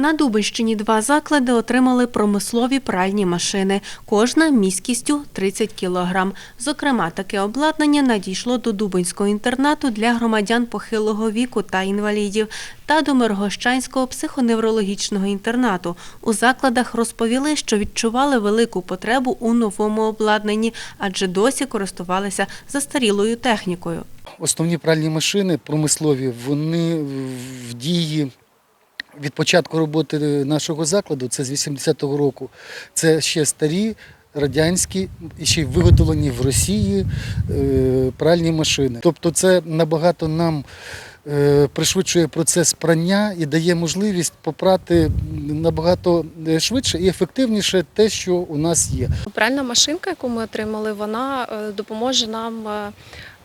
На Дубищині два заклади отримали промислові пральні машини, кожна міськістю 30 кілограм. Зокрема, таке обладнання надійшло до Дубинського інтернату для громадян похилого віку та інвалідів та до Миргощанського психоневрологічного інтернату. У закладах розповіли, що відчували велику потребу у новому обладнанні, адже досі користувалися застарілою технікою. Основні пральні машини промислові, вони в дії від початку роботи нашого закладу, це з 80-го року. Це ще старі радянські і ще й виготовлені в Росії е, пральні машини. Тобто це набагато нам е, пришвидшує процес прання і дає можливість попрати набагато швидше і ефективніше те, що у нас є. Пральна машинка, яку ми отримали, вона е, допоможе нам е,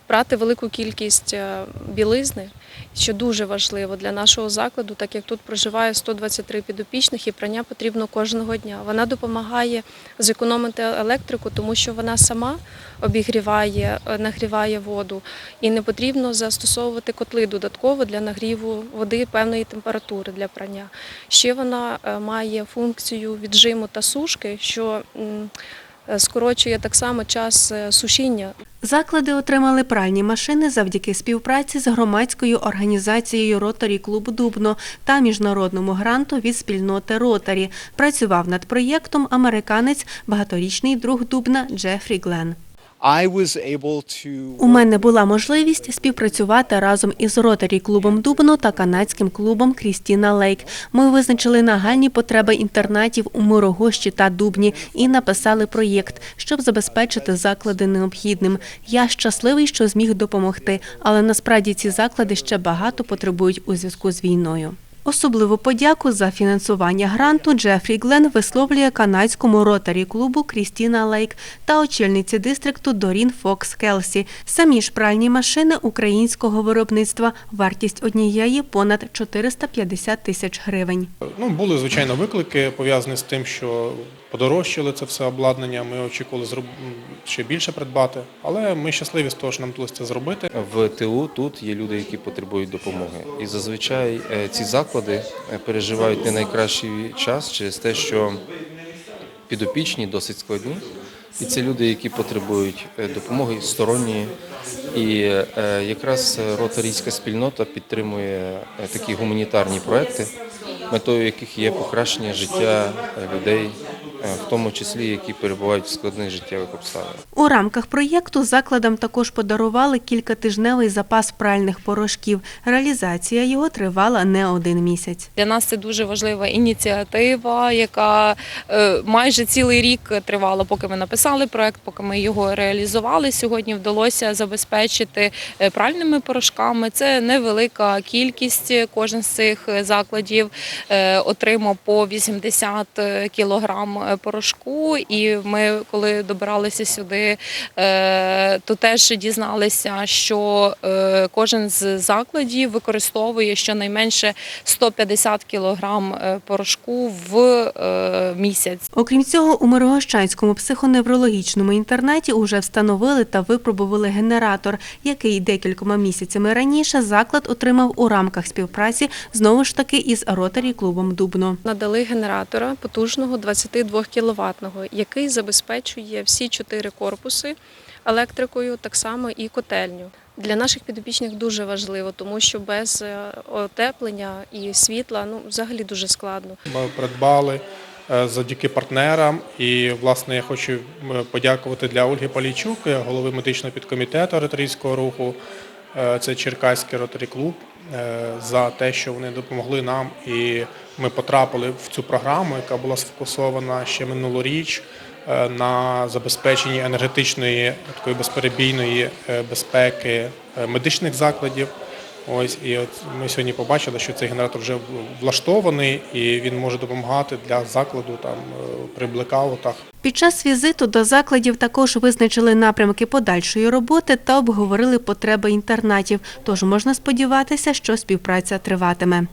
брати велику кількість е, білизни, що дуже важливо для нашого закладу, так як тут проживає 123 підопічних і прання потрібно кожного дня. Вона допомагає зекономити електрику, тому що вона сама обігріває, е, нагріває воду, і не потрібно застосовувати котли додатково для нагріву води певної температури для прання. Ще вона е, має функцію віджиму та сушки, що скорочує так само час е, сушіння. Заклади отримали пральні машини завдяки співпраці з громадською організацією Ротарі Клуб Дубно та міжнародному гранту від спільноти Ротарі. Працював над проєктом американець, багаторічний друг Дубна Джефрі Глен. У мене була можливість співпрацювати разом із Ротарі клубом Дубно та канадським клубом Крістіна Лейк. Ми визначили нагальні потреби інтернатів у Мирогощі та Дубні і написали проєкт, щоб забезпечити заклади необхідним. Я щасливий, що зміг допомогти, але насправді ці заклади ще багато потребують у зв'язку з війною. Особливу подяку за фінансування гранту Джефрі Глен висловлює канадському ротарі клубу Крістіна Лейк та очільниці дистрикту Дорін Фокс Келсі. Самі ж пральні машини українського виробництва. Вартість однієї понад 450 тисяч гривень. Ну, були, звичайно, виклики пов'язані з тим, що подорожчали це все обладнання. Ми очікували ще більше придбати, але ми щасливі з того, що нам вдалося це зробити. В ТУ тут є люди, які потребують допомоги. І зазвичай е, ці заклади е, переживають не найкращий час через те, що підопічні досить складні. І це люди, які потребують е, допомоги сторонньої. І якраз ротарійська спільнота підтримує такі гуманітарні проекти, метою яких є покращення життя людей, в тому числі які перебувають в складних життєвих обставинах. У рамках проєкту закладам також подарували кількатижневий запас пральних порошків. Реалізація його тривала не один місяць. Для нас це дуже важлива ініціатива, яка е, майже цілий рік тривала, поки ми написали проект, поки ми його реалізували. Сьогодні вдалося забезпечити е, пральними порошками. Це невелика кількість. Кожен з цих закладів е, отримав по 80 кілограм Е, порошку, і ми, коли добиралися сюди, е, то теж дізналися, що е, кожен з закладів використовує щонайменше 150 кілограм порошку в місяць. Окрім цього, у Мирогощанському психоневрологічному інтернеті уже встановили та випробували генератор, який декількома місяцями раніше заклад отримав у рамках співпраці знову ж таки із ротарі клубом Дубно. Надали генератора потужного 20 2-кіловатного, який забезпечує всі чотири корпуси електрикою, так само і котельню. Для наших підопічних дуже важливо, тому що без е, отеплення і світла ну взагалі дуже складно. Ми придбали е, завдяки партнерам, і власне я хочу е, подякувати для Ольги Палічук, голови медичного підкомітету ретарійського руху. Е, Це Черкаський роторі клуб е, за те, що вони допомогли нам, і ми потрапили в цю програму, яка була сфокусована ще минулоріч е, на забезпеченні енергетичної такої безперебійної безпеки медичних закладів. Ось і от ми сьогодні побачили, що цей генератор вже влаштований і він може допомагати для закладу там е, при блекаутах. Під час візиту до закладів також визначили напрямки подальшої роботи та обговорили потреби інтернатів. Тож можна сподіватися, що співпраця триватиме.